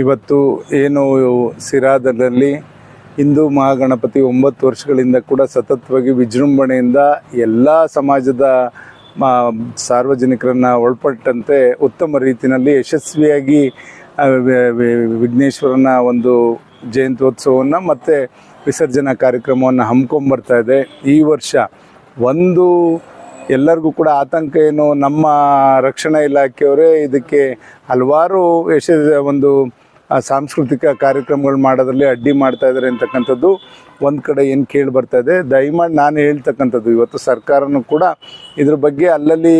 ಇವತ್ತು ಏನು ಸಿರಾದಲ್ಲಿ ಹಿಂದೂ ಮಹಾಗಣಪತಿ ಒಂಬತ್ತು ವರ್ಷಗಳಿಂದ ಕೂಡ ಸತತವಾಗಿ ವಿಜೃಂಭಣೆಯಿಂದ ಎಲ್ಲ ಸಮಾಜದ ಸಾರ್ವಜನಿಕರನ್ನು ಒಳಪಟ್ಟಂತೆ ಉತ್ತಮ ರೀತಿಯಲ್ಲಿ ಯಶಸ್ವಿಯಾಗಿ ವಿಘ್ನೇಶ್ವರನ ಒಂದು ಜಯಂತ್ಯೋತ್ಸವವನ್ನು ಮತ್ತು ವಿಸರ್ಜನಾ ಕಾರ್ಯಕ್ರಮವನ್ನು ಹಮ್ಮಿಕೊಂಬರ್ತಾ ಇದೆ. ಈ ವರ್ಷ ಒಂದು ಎಲ್ಲರಿಗೂ ಕೂಡ ಆತಂಕ ಏನು ನಮ್ಮ ರಕ್ಷಣಾ ಇಲಾಖೆಯವರೇ ಇದಕ್ಕೆ ಹಲವಾರು ಯಶ ಒಂದು ಸಾಂಸ್ಕೃತಿಕ ಕಾರ್ಯಕ್ರಮಗಳು ಮಾಡೋದ್ರಲ್ಲಿ ಅಡ್ಡಿ ಮಾಡ್ತಾ ಇದ್ದಾರೆ ಅಂತಕ್ಕಂಥದ್ದು ಒಂದು ಕಡೆ ಏನು ಕೇಳಿ ಬರ್ತಾ ಇದೆ. ದಯಮಾಡಿ ನಾನು ಹೇಳ್ತಕ್ಕಂಥದ್ದು, ಇವತ್ತು ಸರ್ಕಾರನೂ ಕೂಡ ಇದ್ರ ಬಗ್ಗೆ ಅಲ್ಲಲ್ಲಿ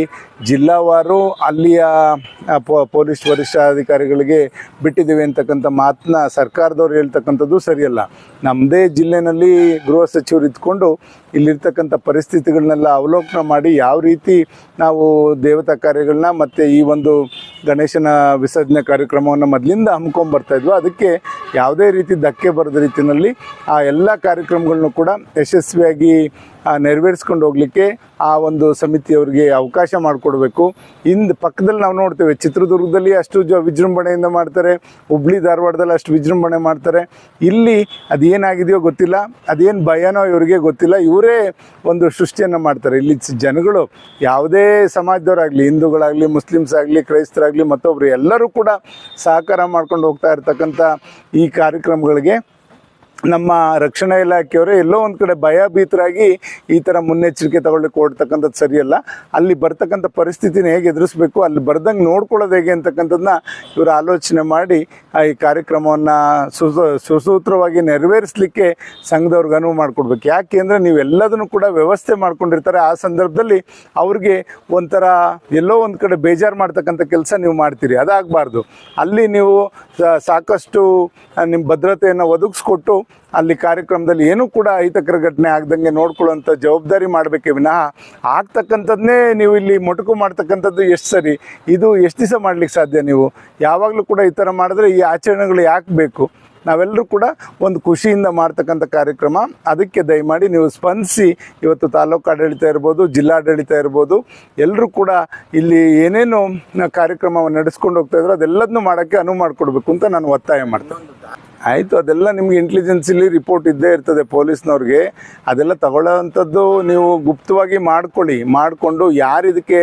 ಜಿಲ್ಲಾವಾರು ಅಲ್ಲಿಯ ಪೊಲೀಸ್ ವರಿಷ್ಠಾಧಿಕಾರಿಗಳಿಗೆ ಬಿಟ್ಟಿದ್ದೀವಿ ಅಂತಕ್ಕಂಥ ಮಾತನ್ನ ಸರ್ಕಾರದವ್ರು ಹೇಳ್ತಕ್ಕಂಥದ್ದು ಸರಿಯಲ್ಲ. ನಮ್ಮದೇ ಜಿಲ್ಲೆನಲ್ಲಿ ಗೃಹ ಸಚಿವರು ಇದ್ಕೊಂಡು ಇಲ್ಲಿರ್ತಕ್ಕಂಥ ಪರಿಸ್ಥಿತಿಗಳನ್ನೆಲ್ಲ ಅವಲೋಕನ ಮಾಡಿ ಯಾವ ರೀತಿ ನಾವು ದೇವತಾ ಕಾರ್ಯಗಳನ್ನ ಮತ್ತು ಈ ಒಂದು ಗಣೇಶನ ವಿಸರ್ಜನೆ ಕಾರ್ಯಕ್ರಮವನ್ನು ಮೊದಲಿಂದ ಹಮ್ಮಿಕೊಂಬರ್ತಾ ಇದ್ವು. ಅದಕ್ಕೆ ಯಾವುದೇ ರೀತಿ ಧಕ್ಕೆ ಬರದ ರೀತಿಯಲ್ಲಿ ಆ ಎಲ್ಲ ಕಾರ್ಯಕ್ರಮಗಳನ್ನು ಕೂಡ ಯಶಸ್ವಿಯಾಗಿ ನೆರವೇರಿಸ್ಕೊಂಡು ಹೋಗಲಿಕ್ಕೆ ಆ ಒಂದು ಸಮಿತಿಯವರಿಗೆ ಅವಕಾಶ ಮಾಡಿಕೊಡ್ಬೇಕು. ಇಂದು ಪಕ್ಕದಲ್ಲಿ ನಾವು ನೋಡ್ತೇವೆ, ಚಿತ್ರದುರ್ಗದಲ್ಲಿ ಅಷ್ಟು ಜ ವಿಜೃಂಭಣೆಯಿಂದ ಮಾಡ್ತಾರೆ, ಹುಬ್ಳಿ, ಧಾರವಾಡದಲ್ಲಿ ಅಷ್ಟು ವಿಜೃಂಭಣೆ ಮಾಡ್ತಾರೆ. ಇಲ್ಲಿ ಅದೇನಾಗಿದೆಯೋ ಗೊತ್ತಿಲ್ಲ, ಅದೇನು ಭಯನೋ ಇವರಿಗೆ ಗೊತ್ತಿಲ್ಲ, ಇವರೇ ಒಂದು ಸೃಷ್ಟಿಯನ್ನು ಮಾಡ್ತಾರೆ. ಇಲ್ಲಿ ಜನಗಳು ಯಾವುದೇ ಸಮಾಜದವರಾಗಲಿ, ಹಿಂದೂಗಳಾಗಲಿ ಮುಸ್ಲಿಮ್ಸ್ ಆಗಲಿ ಕ್ರೈಸ್ತರಾಗಲಿ ಮತ್ತೊಬ್ಬರು ಎಲ್ಲರೂ ಕೂಡ ಸಹಕಾರ ಮಾಡ್ಕೊಂಡು ಹೋಗ್ತಾ ಇರ್ತಕ್ಕಂಥ ಈ ಕಾರ್ಯಕ್ರಮಗಳಿಗೆ ನಮ್ಮ ರಕ್ಷಣಾ ಇಲಾಖೆಯವರು ಎಲ್ಲೋ ಒಂದು ಕಡೆ ಭಯಭೀತರಾಗಿ ಈ ಥರ ಮುನ್ನೆಚ್ಚರಿಕೆ ತಗೊಳ್ಳಿಕ್ಕೆ ಕೊಡ್ತಕ್ಕಂಥದ್ದು ಸರಿಯಲ್ಲ. ಅಲ್ಲಿ ಬರ್ತಕ್ಕಂಥ ಪರಿಸ್ಥಿತಿನ ಹೇಗೆ ಎದುರಿಸ್ಬೇಕು, ಅಲ್ಲಿ ಬರ್ದಂಗೆ ನೋಡ್ಕೊಳ್ಳೋದು ಹೇಗೆ ಅಂತಕ್ಕಂಥದ್ದನ್ನ ಇವರು ಆಲೋಚನೆ ಮಾಡಿ ಈ ಕಾರ್ಯಕ್ರಮವನ್ನು ಸುಸ, ಸುಸೂತ್ರವಾಗಿ ನೆರವೇರಿಸಲಿಕ್ಕೆ ಸಂಘದವ್ರಿಗೆ ಅನುವು ಮಾಡಿಕೊಡ್ಬೇಕು. ಯಾಕೆ ಅಂದರೆ ನೀವೆಲ್ಲದನ್ನು ಕೂಡ ವ್ಯವಸ್ಥೆ ಮಾಡ್ಕೊಂಡಿರ್ತಾರೆ. ಆ ಸಂದರ್ಭದಲ್ಲಿ ಅವ್ರಿಗೆ ಒಂಥರ ಎಲ್ಲೋ ಒಂದು ಕಡೆ ಬೇಜಾರು ಮಾಡ್ತಕ್ಕಂಥ ಕೆಲಸ ನೀವು ಮಾಡ್ತೀರಿ. ಅದಾಗಬಾರ್ದು. ಅಲ್ಲಿ ನೀವು ಸಾಕಷ್ಟು ನಿಮ್ಮ ಭದ್ರತೆಯನ್ನು ಒದಗಿಸ್ಕೊಟ್ಟು ಅಲ್ಲಿ ಕಾರ್ಯಕ್ರಮದಲ್ಲಿ ಏನೂ ಕೂಡ ಅಹಿತಕರ ಘಟನೆ ಆಗ್ದಂಗೆ ನೋಡ್ಕೊಳ್ಳುವಂಥ ಜವಾಬ್ದಾರಿ ಮಾಡಬೇಕೆ ವಿನಃ ಆಗ್ತಕ್ಕಂಥದ್ದನ್ನೇ ನೀವು ಇಲ್ಲಿ ಮೊಟಕು ಮಾಡ್ತಕ್ಕಂಥದ್ದು ಎಷ್ಟು ಸರಿ? ಇದು ಎಷ್ಟು ದಿವಸ ಮಾಡ್ಲಿಕ್ಕೆ ಸಾಧ್ಯ ನೀವು? ಯಾವಾಗಲೂ ಕೂಡ ಈ ಥರ ಮಾಡಿದ್ರೆ ಈ ಆಚರಣೆಗಳು ಯಾಕೆ ಬೇಕು? ನಾವೆಲ್ಲರೂ ಕೂಡ ಒಂದು ಖುಷಿಯಿಂದ ಮಾಡ್ತಕ್ಕಂಥ ಕಾರ್ಯಕ್ರಮ. ಅದಕ್ಕೆ ದಯಮಾಡಿ ನೀವು ಸ್ಪಂದಿಸಿ. ಇವತ್ತು ತಾಲೂಕು ಆಡಳಿತ ಇರ್ಬೋದು, ಜಿಲ್ಲಾಡಳಿತ ಇರ್ಬೋದು ಎಲ್ಲರೂ ಕೂಡ ಇಲ್ಲಿ ಏನೇನು ಕಾರ್ಯಕ್ರಮವನ್ನು ನಡೆಸ್ಕೊಂಡು ಹೋಗ್ತಾ ಇದ್ರು ಅದೆಲ್ಲದನ್ನೂ ಮಾಡೋಕ್ಕೆ ಅನುವು ಮಾಡಿಕೊಡ್ಬೇಕು ಅಂತ ನಾನು ಒತ್ತಾಯ ಮಾಡ್ತೇನೆ. ಆಯಿತು, ಅದೆಲ್ಲ ನಿಮ್ಗೆ ಇಂಟೆಲಿಜೆನ್ಸಲ್ಲಿ ರಿಪೋರ್ಟ್ ಇದ್ದೇ ಇರ್ತದೆ ಪೊಲೀಸ್ನವ್ರಿಗೆ. ಅದೆಲ್ಲ ತಗೊಳ್ಳೋವಂಥದ್ದು ನೀವು ಗುಪ್ತವಾಗಿ ಮಾಡ್ಕೊಳ್ಳಿ. ಮಾಡಿಕೊಂಡು ಯಾರು ಇದಕ್ಕೆ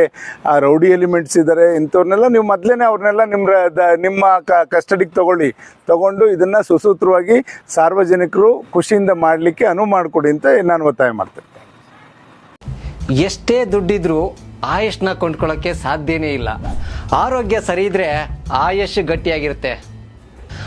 ರೌಡಿ ಎಲಿಮೆಂಟ್ಸ್ ಇದ್ದಾರೆ ಇಂಥವ್ರನ್ನೆಲ್ಲ ನೀವು ಮೊದಲೇ ಅವ್ರನ್ನೆಲ್ಲ ನಿಮ್ಮ ನಿಮ್ಮ ಕಸ್ಟಡಿಗೆ ತಗೊಳ್ಳಿ. ತಗೊಂಡು ಇದನ್ನು ಸುಸೂತ್ರವಾಗಿ ಸಾರ್ವಜನಿಕರು ಖುಷಿಯಿಂದ ಮಾಡಲಿಕ್ಕೆ ಅನುವು ಮಾಡಿಕೊಡಿ ಅಂತ ನಾನು ಒತ್ತಾಯ ಮಾಡ್ತೇನೆ. ಎಷ್ಟೇ ದುಡ್ಡಿದ್ರೂ ಆಯುಷ್ನ ಕೊಂಡ್ಕೊಳ್ಳೋಕ್ಕೆ ಸಾಧ್ಯನೇ ಇಲ್ಲ. ಆರೋಗ್ಯ ಸರಿ ಇದ್ರೆ ಆಯುಷ್ ಗಟ್ಟಿಯಾಗಿರುತ್ತೆ.